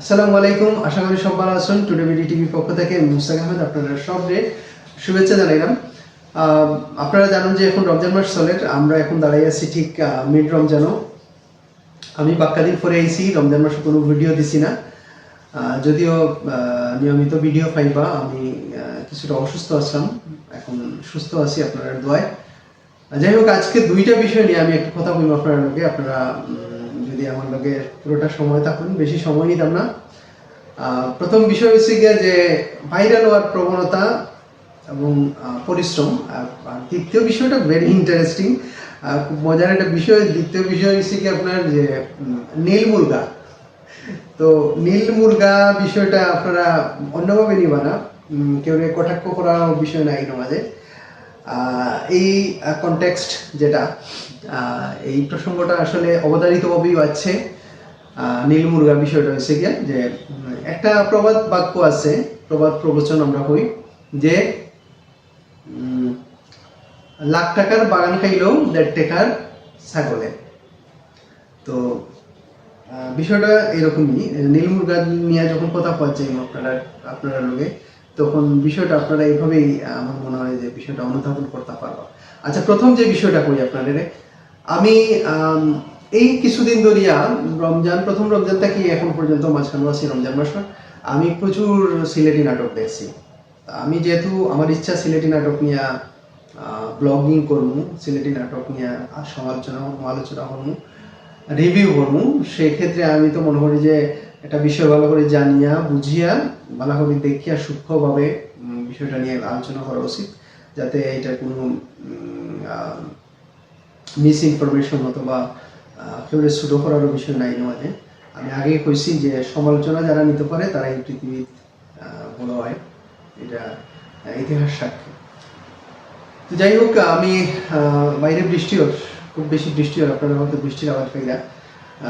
আসসালামু আলাইকুম, আশা করি সব ভালো আছেন। টুডে বিডি টিভির পক্ষ থেকে মুস্তাক আহমেদ আপনারা সবরে শুভেচ্ছা জানাইলাম। আপনারা জানেন যে এখন রমজান মাস চলে, আমরা এখন দাঁড়াই আছি ঠিক মিড রমজানও। আমি বাক্কা দিন পরে আইছি, রমজান মাসে কোনো ভিডিও দিছি না। যদিও নিয়মিত ভিডিও পাইবা, আমি কিছুটা অসুস্থ আছিলাম এখন সুস্থ আছি আপনার দোয়ায়। যাই হোক, আজকে দুইটা বিষয় নিয়ে আমি একটু কথা বলব আপনার আপনারা যদি আমার লগে পুরোটা সময় থাকুন বেশি সময় নিতাম না। প্রথম বিষয় হচ্ছে গিয়ে যে ভাইরাল হওয়ার প্রবণতা এবং পরিশ্রম। আর দ্বিতীয় বিষয়টা ভেরি ইন্টারেস্টিং খুব মজার একটা বিষয়। দ্বিতীয় বিষয় হচ্ছে কি আপনার যে নীল মুরগা। তো নীল মুরগা বিষয়টা আপনারা অন্যভাবে নিবা না। কেউ কটাক্ষ করার বিষয় নাই আহ, এই কনটেক্সট যেটা এই প্রসঙ্গটা আসলে অবধারিতভাবেই আছে। আহ, নীল মুরগা বিষয়টা হয়েছে গিয়া যে একটা প্রবাদ বাক্য আছে প্রবাদ প্রবচন আমরা হই যে লাখ টাকার বাগান খাইলেও দেড় টাকার ছাগলে। তো বিষয়টা এরকমই। নীল মুরগা নিয়ে যখন কথা পাচ্ছেন আপনারা আপনারা লোকে তখন বিষয়টা আপনারা এইভাবেই আমার মনে হয় যে বিষয়টা অনুধাবন করতে পারবা। আচ্ছা প্রথম যে বিষয়টা করি আপনাদের আমি এই কিছুদিন ধরিয়া রমজান, প্রথম রমজান থেকে এখন পর্যন্ত মাঝখানে আছি, রমজান মাস আমি প্রচুর সিলেটি নাটক দেখছি। আমি যেহেতু আমার ইচ্ছা সিলেটি নাটক নিয়ে ব্লগিং করব, সিলেটি নাটক নিয়ে সমালোচনা আলোচনা করব রিভিউ করব, সেক্ষেত্রে আমি তো মনে করি যে একটা বিষয় ভালো করে জানিয়া, বুঝিয়া, ভালো করে দেখিয়া সূক্ষ্মভাবে বিষয়টা নিয়ে আলোচনা করা উচিত, যাতে এটা কোনো মিস ইনফরমেশন অথবা কেউ ছোটো করারও বিষয় নাই মানে আমি আগে কইছি যে সমালোচনা যারা নিতে পারে, তারা পৃথিবীর বড় হয়। এটা ইতিহাস সাক্ষী। তো যাই হোক, আমি বাইরে বৃষ্টি হোক খুব বেশি বৃষ্টি হয় আপনারা হয়তো বৃষ্টির আওয়াজ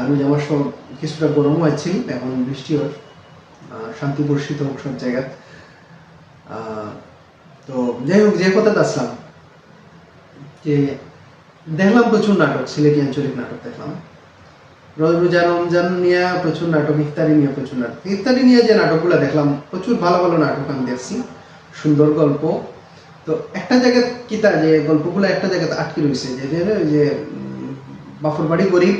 ওই যে আমার সব কিছুটা গরমও আছে, এখন বৃষ্টি হোক শান্তি বর্ষিত হোক সব জায়গা তো যাই হোক, যে কথাটা আসলাম, যে দেখলাম প্রচুর নাটক, সিলেটি আঞ্চলিক নাটক দেখলাম। রোজা রমজান নিয়ে প্রচুর নাটক, ইফতারি নিয়ে প্রচুর নাটক। ইফতারি নিয়ে যে নাটকগুলো দেখলাম, প্রচুর ভালো ভালো নাটক আমি দেখছি, সুন্দর গল্প। তো একটা জায়গায় কিতা যে গল্পগুলো একটা জায়গাতে আটকে রয়েছে, যে যে বাপর বাড়ি গরিব,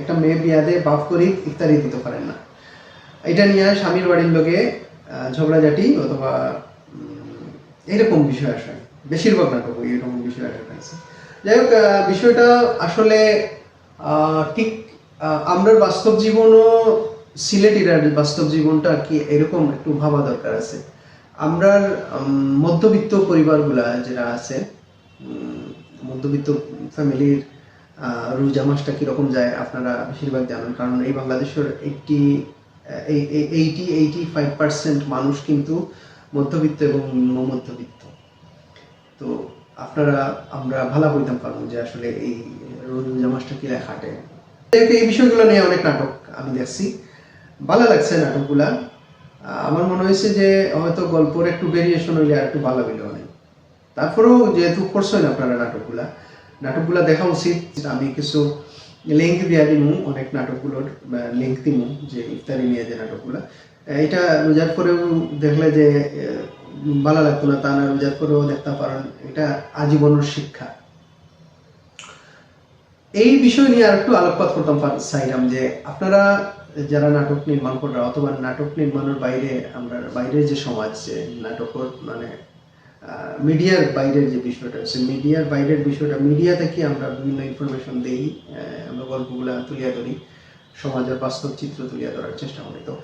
একটা মেয়ে বিয়া দিয়ে, বাপ গরিব, ইফতারি দিতে পারেন না। এটা নিয়ে স্বামীর বাড়ির লোকে ঝগড়াঝাটি অথবা এইরকম বিষয় আসে। বেশিরভাগ নাটক এইরকম বিষয় আসে। যাই হোক বিষয়টা আসলে ঠিক আহ, আমরার বাস্তব জীবনও সিলেটিরা বাস্তব জীবনটা কি এরকম একটু ভাবা দরকার আছে। আমরা মধ্যবিত্ত পরিবারগুলা যারা আছে মধ্যবিত্ত ফ্যামিলির রোজা মাসটা কীরকম যায় আপনারা বেশিরভাগ জানেন কারণ এই বাংলাদেশের এইটি এইটি এইটি ফাইভ পার্সেন্ট মানুষ কিন্তু মধ্যবিত্ত এবং মধ্যবিত্ত তো আপনারা, আমরা ভালো বলতাম পারব যে আসলে এই রোজা মাসটা কি খাটে এই বিষয়গুলো নিয়ে অনেক নাটক আমি দেখছি। ভালো লাগছে নাটকগুলা। আমার মনে হয়েছে যে হয়তো গল্পের একটু ভেরিয়েশন হইলে আর একটু ভালো হইলে অনেক। তারপরেও যেহেতু করছেন আপনারা নাটকগুলা নাটকগুলা দেখা উচিত। আমি কিছু লিঙ্ক দিয়া দিমু, অনেক নাটকগুলোর লিঙ্ক দিমু, যে ইফতারি নিয়ে যে নাটকগুলা। এটা রোজার পরেও দেখলে যে ভালো লাগতো না, তা না রোজার পরেও দেখতে পারেন এটা আজীবনের শিক্ষা। এই বিষয় নিয়ে আর একটু আলোকপাত করতাম চাইলাম যে আপনারা যারা নাটক নির্মাণ করা অথবা নাটক নির্মাণের বাইরে আমরা, বাইরের যে সমাজ, যে নাটকের মানে মিডিয়ার বাইরের যে বিষয়টা আছে মিডিয়ার বাইরের বিষয়টা, মিডিয়া থেকে আমরা বিভিন্ন ইনফরমেশন দেই আমরা গল্পগুলা তুলিয়া ধরি, সমাজের বাস্তব চিত্র তুলিয়া ধরার চেষ্টা করি। তো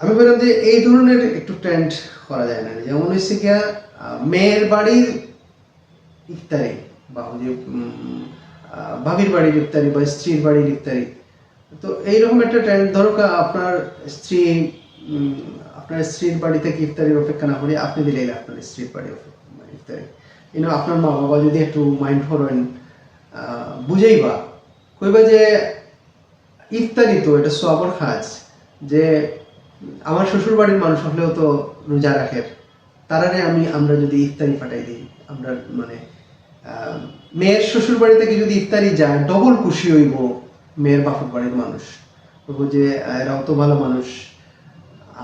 আমি বললাম যে এই ধরনের একটু ট্রেন্ড করা যায় না। যেমন হচ্ছে আহ, মেয়ের বাড়ির ইফতারি বা যে ভাবির বাড়ির ইফতারি বা স্ত্রীর বাড়ির ইফতারি। তো এইরকম একটা ট্রেন্ড ধরো আপনার স্ত্রী আপনার স্ত্রীর বাড়ি থেকে ইফতারির অপেক্ষা না করে আপনি দিলেই আপনার স্ত্রীর বাড়ি ইফতারি। ইনো আপনার মা বাবা যদি একটু মাইন্ড করেন আহ, বুঝেইবা কইবা যে ইফতারি তো এটা সবর খাজ যে আমার শ্বশুর বাড়ির মানুষ হলেও তো রোজা রাখের তারারে আমি, আমরা যদি ইফতারি পাঠাই দিই, আমরা মানে মেয়ের শ্বশুর বাড়ি থেকে যদি ইফতারি যায় ডবল খুশি হইব মেয়ের বাপুর বাড়ির মানুষ। বলব যে এরাও তো ভালো মানুষ।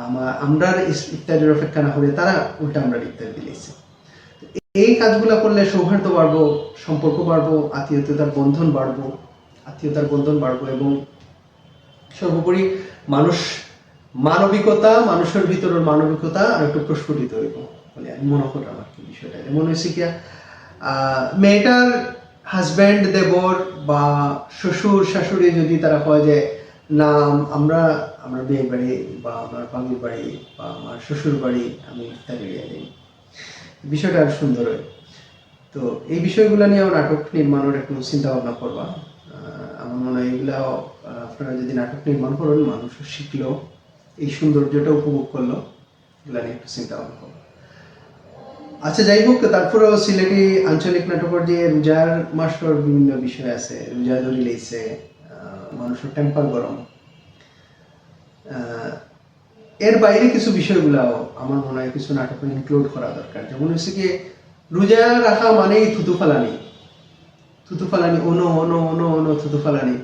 আমার আমরা ইফতারের অপেক্ষা না করে তারা উল্টা আমরা ইফতার দিলেছে এই কাজগুলো করলে সৌহার্দ্য বাড়বো, সম্পর্ক বাড়বো, আত্মীয়তার বন্ধন বাড়বো, আত্মীয়তার বন্ধন বাড়বো এবং সর্বোপরি মানুষ মানবিকতা, মানুষের ভিতরের মানবিকতা আর একটু প্রস্ফুটিত হইব। বলে, আমি মনে করলাম আর কি বিষয়টা। মনে হয়েছে কি মেয়েটার হাজব্যান্ড দেবর বা শ্বশুর, শাশুড়ি যদি তারা কয় যে, না, আমরা আমরা বিয়ে বাড়ি বা আমার বাঙির বাড়ি বা আমার শ্বশুর বাড়ি, আমি ইফতারি লিয়ে দিই বিষয়টা আর সুন্দর হয়। তো এই বিষয়গুলো নিয়েও নাটক নির্মাণের একটু চিন্তা ভাবনা করবা আমার মনে হয় এগুলো আপনারা যদি নাটক নির্মাণ করেন মানুষ শিখলো। এই সৌন্দর্যটা উপভোগ করল এগুলো নিয়ে একটু চিন্তা ভাবনা করব আচ্ছা যাই হোক, তারপরেও সিলেটি আঞ্চলিক নাটকের যে রোজার মাস্টার বিভিন্ন বিষয় আছে, রোজা ধরি লেগেছে মানুষের টেম্পার গরম। এর বাইরে কিছু বিষয়গুলাও আমার মনে হয় কিছু নাটকে ইনক্লুড করা দরকার। যেমন হচ্ছে কি, রোজা রাখা মানেই থুতু ফালানি। থুতু ফালানি ono ono ono ono থুতু ফালানি।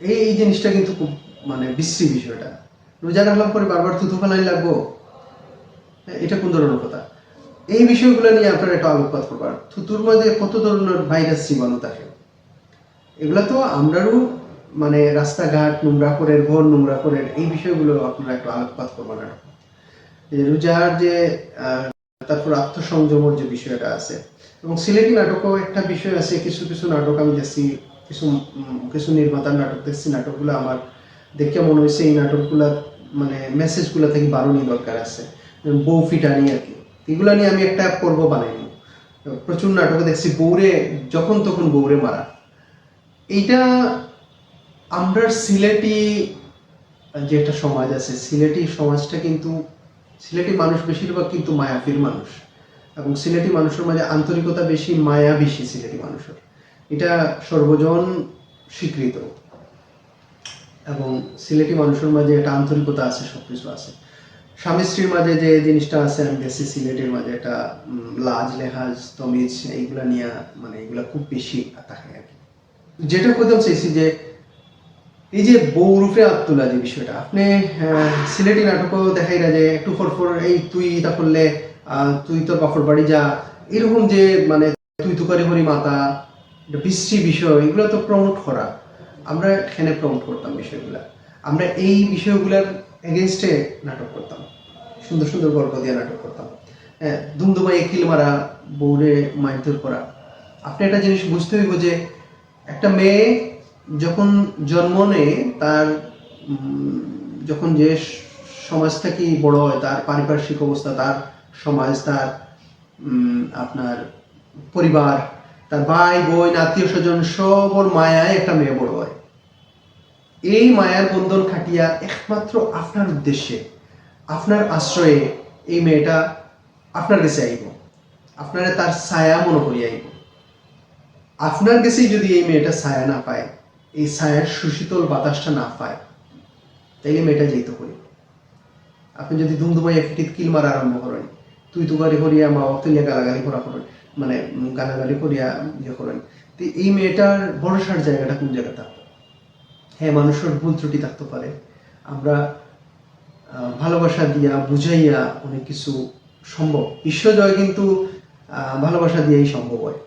এই জিনিসটা কিন্তু খুব মানে বিশ্রী বিষয়টা। রোজা রাখলাম পরে বারবার থুতু ফালানি লাগবো। হ্যাঁ, এটা কোন ধরনের কথা? এই বিষয়গুলো নিয়ে আপনারা একটু আলোকপাত করবার থুতুর মধ্যে কত ধরনের ভাইরাস জীবাণু থাকে? এগুলো তো আমরাও মানে রাস্তাঘাট নোংরা করে ঘর নোংরা করে এই বিষয়গুলো আপনারা একটু আলোকপাত করবেন। আর রোজার যে তারপর আত্মসংযমের যে বিষয়টা আছে। এবং সিলেটি নাটকও একটা বিষয় আছে কিছু কিছু নাটক আমি দেখছি কিছু কিছু নির্মাতার নাটক দেখছি নাটকগুলো আমার দেখে মনে হয়েছে এই নাটকগুলা মানে মেসেজগুলো থেকে বারণই দরকার আছে। বউ ফিটানি আর কি। এগুলা নিয়ে আমি একটা পর্ব বানাইনি। প্রচুর নাটকে দেখছি বৌরে যখন তখন বৌরে মারা। এইটা আমরা সিলেটি, যে একটা সমাজ আছে, সিলেটি সমাজটা কিন্তু, সিলেটি মানুষ বেশিরভাগ কিন্তু মায়াফির মানুষ। এবং সিলেটি মানুষের মাঝে আন্তরিকতা বেশি, মায়া বেশি সিলেটি মানুষের। এটা সর্বজন স্বীকৃত। এবং সিলেটি মানুষের মাঝে একটা আন্তরিকতা আছে সবকিছু আছে। স্বামী স্ত্রীর মাঝে যে জিনিসটা আছে আমি দেখছি সিলেটের মাঝে একটা লাজ লেহাজ তমিজ এইগুলা নিয়ে মানে এগুলা খুব বেশি থাকে আর কি। যেটা কইতাম চাইছি যে এই যে বউ রূপে আত্মলা যে বিষয়টা আপনি আহ, সিলেটি নাটকও দেখাই না যে একটু পর এই তুই তা করলে তুই তোর বাপর বাড়ি যা এরকম যে মানে তুই তুকারি হরি মাতা বিশ্রী বিষয় এগুলো তো প্রমোট করা। আমরা এখানে প্রমোট করতাম বিষয়গুলা। আমরা এই বিষয়গুলোর এগেনস্টে নাটক করতাম। সুন্দর সুন্দর গল্প দিয়ে নাটক করতাম। হ্যাঁ দুমদুমাই কিল মারা, বউরে মারধর করা। আপনি একটা জিনিস বুঝতে হইব যে, একটা মেয়ে যখন জন্ম নেয়, তার যখন যে সমাজ থেকে বড় হয়, তার পারিপার্শ্বিক অবস্থা, তার সমাজ, তার আপনার পরিবার, তার ভাই বোন আত্মীয় স্বজন সবর মায়ায় একটা মেয়ে বড় হয়। এই মায়ার বন্ধন খাটিয়া একমাত্র আপনার উদ্দেশ্যে, আপনার আশ্রয়ে এই মেয়েটা আপনার কাছে আইব। আপনারা তার ছায়া মনে করি আইব। আপনার কাছেই যদি এই মেয়েটা ছায়া না পায়, এই ছায়ার সুশীতল বাতাসটা না পায়, তাইলে মেয়েটা যেতে করি। আপনি যদি দুমদুমাইয়া ফিটিত কিল মারা আরম্ভ করেন, তুই তুগারি করিয়া মা বাবা তুলিয়া গালাগালি করা করেন মানে গালাগালি করিয়া ইয়ে করেন, তো এই মেয়েটার ভরসার জায়গাটা কোন জায়গাটা? হ্যাঁ মানুষের ভুল ত্রুটি থাকতে পারে। আমরা ভালোবাসা দিয়া, বুঝাইয়া অনেক কিছু সম্ভব। বিশ্বজয় কিন্তু ভালোবাসা দিয়েই সম্ভব হয়।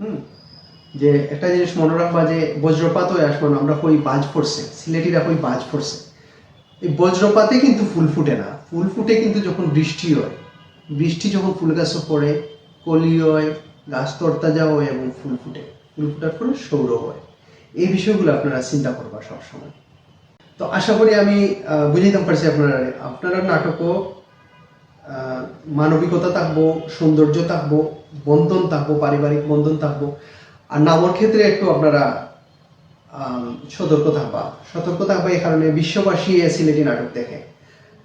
হুম? যে একটা জিনিস মনে রাখবা যে, বজ্রপাত হয়ে আসব না, আমরা কই বাজ পড়ছে। সিলেটিরা কই বাজ পড়ছে। এই বজ্রপাতে কিন্তু ফুল ফুটে না। ফুল ফুটে কিন্তু যখন বৃষ্টি হয়। বৃষ্টি যখন ফুল গাছও পড়ে, কলি হয়, গাছ তরতাজা হয় এবং ফুল ফুটে। ফুল ফুটার পরে সৌর হয়। এই বিষয়গুলো আপনারা চিন্তা করবা সবসময়। তো আশা করি আমি বুঝাইতে পারছি আপনারা আপনারা নাটকও মানবিকতা থাকব, সৌন্দর্য থাকব, বন্ধন থাকব, পারিবারিক বন্ধন থাকব। আর নামর ক্ষেত্রে একটু আপনারা সতর্ক থাকবা। সতর্ক থাকবা এই কারণে বিশ্ববাসী সিলেটি নাটক দেখে।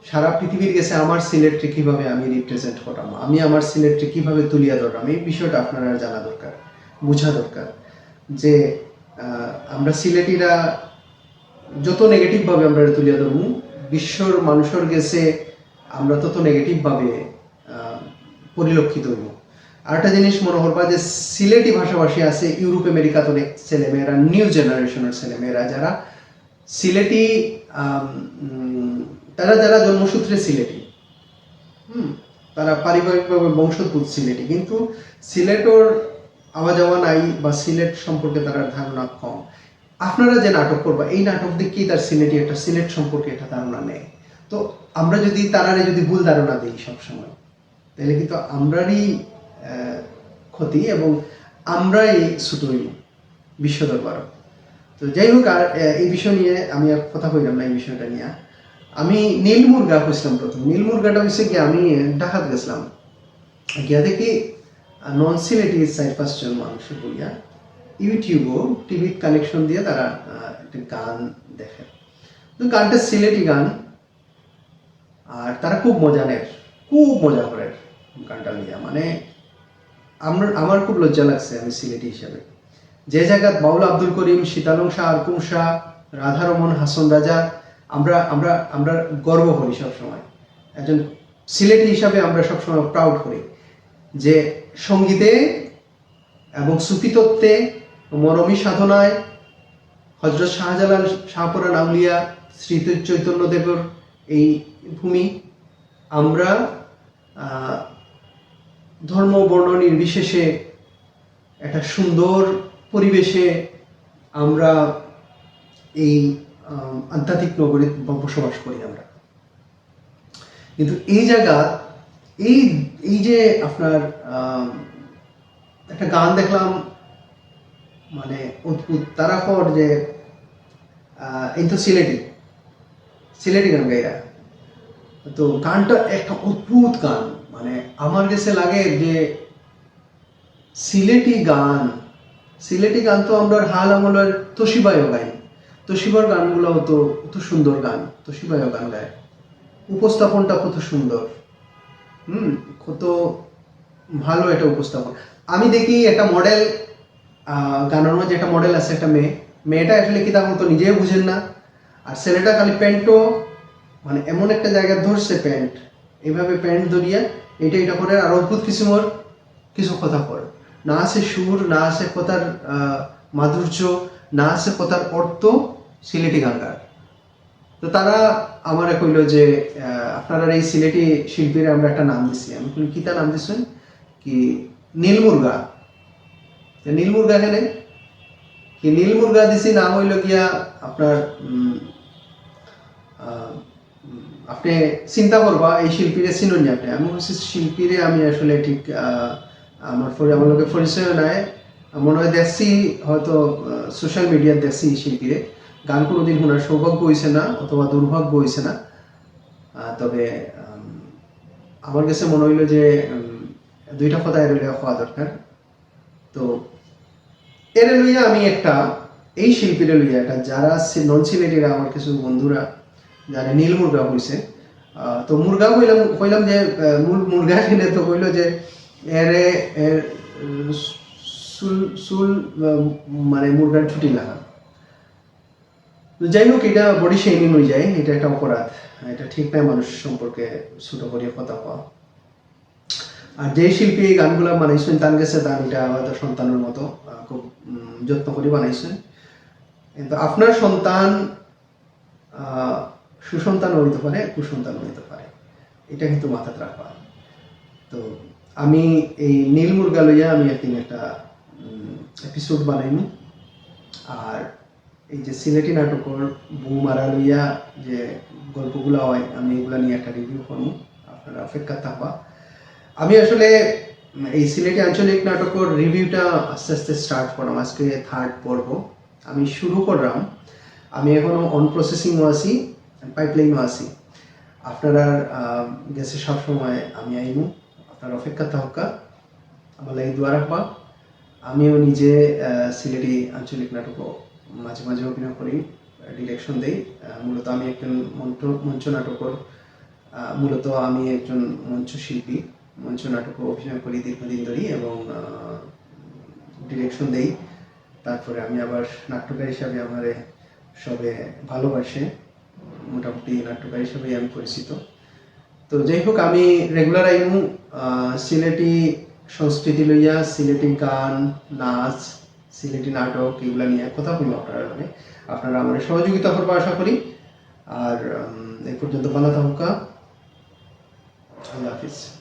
সারা পৃথিবীর কাছে আমার সিলেটকে কীভাবে আমি রিপ্রেজেন্ট করাম আমি আমার সিলেটকে কীভাবে তুলিয়া ধরলাম, এই বিষয়টা আপনারা জানা দরকার, বোঝা দরকার যে আমরা সিলেটিরা যত নেগেটিভ ভাবে আমরা তুলিয়া ধরবো, বিশ্বর মানুষের গেছে আমরা তত নেগেটিভ ভাবে পরিলক্ষিত হইব। আরেকটা জিনিস মনে করবা যে সিলেটি ভাষাভাষী আছে, ইউরোপ আমেরিকাতে অনেক ছেলেমেয়েরা, নিউ জেনারেশনের ছেলেমেয়েরা যারা সিলেটি তারা যারা জন্মসূত্রে সিলেটি, হুম, তারা পারিবারিকভাবে বংশোদ্ভূত সিলেটি, কিন্তু সিলেটর আওয়া যাওয়া নাই বা সিলেট সম্পর্কে তার ধারণা কম। আপনারা যে নাটক করবা, এই নাটক দেখেই তার সিলেটি একটা সিলেট সম্পর্কে একটা ধারণা নেয়। তো আমরা যদি তারারে যদি ভুল ধারণা দিই সবসময়, তাহলে কিন্তু আমরারই ক্ষতি এবং আমরাই ছুটোই বিশ্ব দরবার। তো যাই হোক, আর এই বিষয় নিয়ে আমি আর কথা কইলাম না এই বিষয়টা নিয়ে। আমি নীল মুরগা খুঁজলাম প্রথম। নীল মুরগাটা হচ্ছে কি আমি ঢাকাত গেছিলাম। গিয়া দেখি নন সিলেটি চার পাঁচজন মানুষ বইয়া ইউটিউবও টিভি কানেকশন দিয়ে তারা একটা গান দেখে। তো গানটা সিলেটি গান। আর তারা খুব মজা নেয়। খুব মজা করে গানটা নিয়ে। মানে আমার আমার খুব লজ্জা লাগছে আমি সিলেটি হিসাবে। যে জায়গাত বাউল আব্দুল করিম, শীতালং শাহ, আরকুম শাহ, রাধারমন, হাসন রাজা, আমরা আমরা আমরা গর্ব করি সবসময়। একজন সিলেটি হিসাবে আমরা সবসময় প্রাউড করি। যে সঙ্গীতে এবং সুফিতত্ত্বে মরমী সাধনায় হজরত শাহজালাল শাহপুরান আউলিয়া শ্রী চৈতন্যদেবর এই ভূমি, আমরা ধর্ম বর্ণ নির্বিশেষে একটা সুন্দর পরিবেশে আমরা এই আধ্যাত্মিক নগরী ব- বসবাস করি আমরা। কিন্তু এই জায়গা এই এই যে আপনার একটা গান দেখলাম মানে অদ্ভুত, তারা কর যে এই তো সিলেটি সিলেটি গান গাইরা। তো গানটা একটা অদ্ভুত গান মানে আমার কাছে লাগে যে সিলেটি গান সিলেটি গান তো আমরা হাল আমলের তোশিবায়ও গাই। তোশিবার গানগুলো তো কত সুন্দর গান, তোশিবায়ও গান গায়। উপস্থাপনটা কত সুন্দর। হুম, কত ভালো একটা উপস্থাপন আমি দেখি একটা মডেল গানের মধ্যে একটা মডেল আছে, একটা মেয়ে। মেয়েটা আসলে কি তখন তো নিজেই বুঝেন না। আর ছেলেটা খালি প্যান্টও মানে এমন একটা জায়গায় ধরছে প্যান্ট। এইভাবে প্যান্ট ধরিয়া এটা এটা করে আর অদ্ভুত কিছু মোর, কিছু কথা পড়ে। না আছে সুর, না আছে কথার মাধুর্য, না আছে কথার অর্থ সিলেটি গানগার তো তারা আমারে কইল যে আপনারা এই সিলেটি শিল্পীর আমরা একটা নাম দিছি। আমি কইল কি তার নাম দিছেন? কি নীলমুরগা তো নীলমুরগা এখানে কি নীলমুরগা দিছি, নাম হইল গিয়া আপনার আপনি চিন্তা করবা, এই শিল্পীরে চিনুন আপনি। আমি বলছি, শিল্পীরে আমি আসলে ঠিক আমার আমার লোকের পরিচয় নাই। মনে হয় দেখছি, হয়তো সোশ্যাল মিডিয়ার দেখছি শিল্পীরে। গান কোনোদিন শোনার সৌভাগ্য হয়েছে না অথবা দুর্ভাগ্য হয়েছে না। তবে আমার কাছে মনে হইল যে দুইটা কথা এর হওয়া দরকার। তো, এর লইয়া আমি একটা, এই শিল্পীরে লইয়া একটা, যারা নন সিলেটিরা আমার কিছু বন্ধুরা, যারা নীল মুরগা হয়েছে তো মুরগা কইলাম কইলাম যে মুরগা কিনে তো কইলো যে, এরে এর চুল চুল মানে মুরগার ছুটি লাগা। যাই হোক, এটা বডি শেমিং হয়ে যায়, এটা একটা অপরাধ, এটা ঠিক নাই মানুষ সম্পর্কে ছোট করিয়া কথা কওয়া আর যে শিল্পী এই গানগুলা বানাইছেন, তার কাছে তার এটা আমাদের সন্তানের মতো খুব যত্ন করে বানাইছেন। কিন্তু আপনার সন্তান সুসন্তান হইতে পারে, কুসন্তান হইতে পারে। এটা কিন্তু মাথাতে রাখবা। তো আমি এই নীল মুরগা লইয়া আমি একদিন একটা এপিসোড বানাইনি আর এই যে সিলেটি নাটকের বউ মারা লইয়া যে গল্পগুলো হয়, আমি এগুলা নিয়ে একটা রিভিউ করব। আপনারা অপেক্ষা থাকবা। আমি আসলে এই সিলেটি আঞ্চলিক নাটকের রিভিউটা আস্তে আস্তে স্টার্ট করলাম। আজকে থার্ড পর্ব। আমি শুরু করলাম। আমি এখনও অন প্রসেসিংও আছি পাইপলাইনও আছি। আপনারা গেছে সবসময় আমি আইনু আপনার অপেক্ষা থাকা আমার লাগে দোয়া রাখবা। আমিও নিজে সিলেটি আঞ্চলিক নাটকও মাঝে মাঝে অভিনয় করি ডিরেকশন দেই। মূলত আমি একজন মঞ্চ মঞ্চ নাটকর। মূলত আমি একজন মঞ্চ শিল্পী। মঞ্চ নাটকও অভিনয় করি দীর্ঘদিন ধরেই এবং ডিরেকশন দেই। তারপরে আমি আবার নাট্যকার হিসাবে আমার সবে ভালোবাসে। মোটামুটি নাট্যকার হিসাবেই আমি পরিচিত। তো যাই হোক, আমি রেগুলার আইমু সিলেটি সংস্কৃতি লইয়া সিলেটি গান, নাচ সিলেটি নাটক এগুলো নিয়ে কথা বলব আপনারা আপনারা আমাদের সহযোগিতা করব আশা করি। আর এ পর্যন্ত, ভালো থাকুকা আল্লাহ হাফিজ।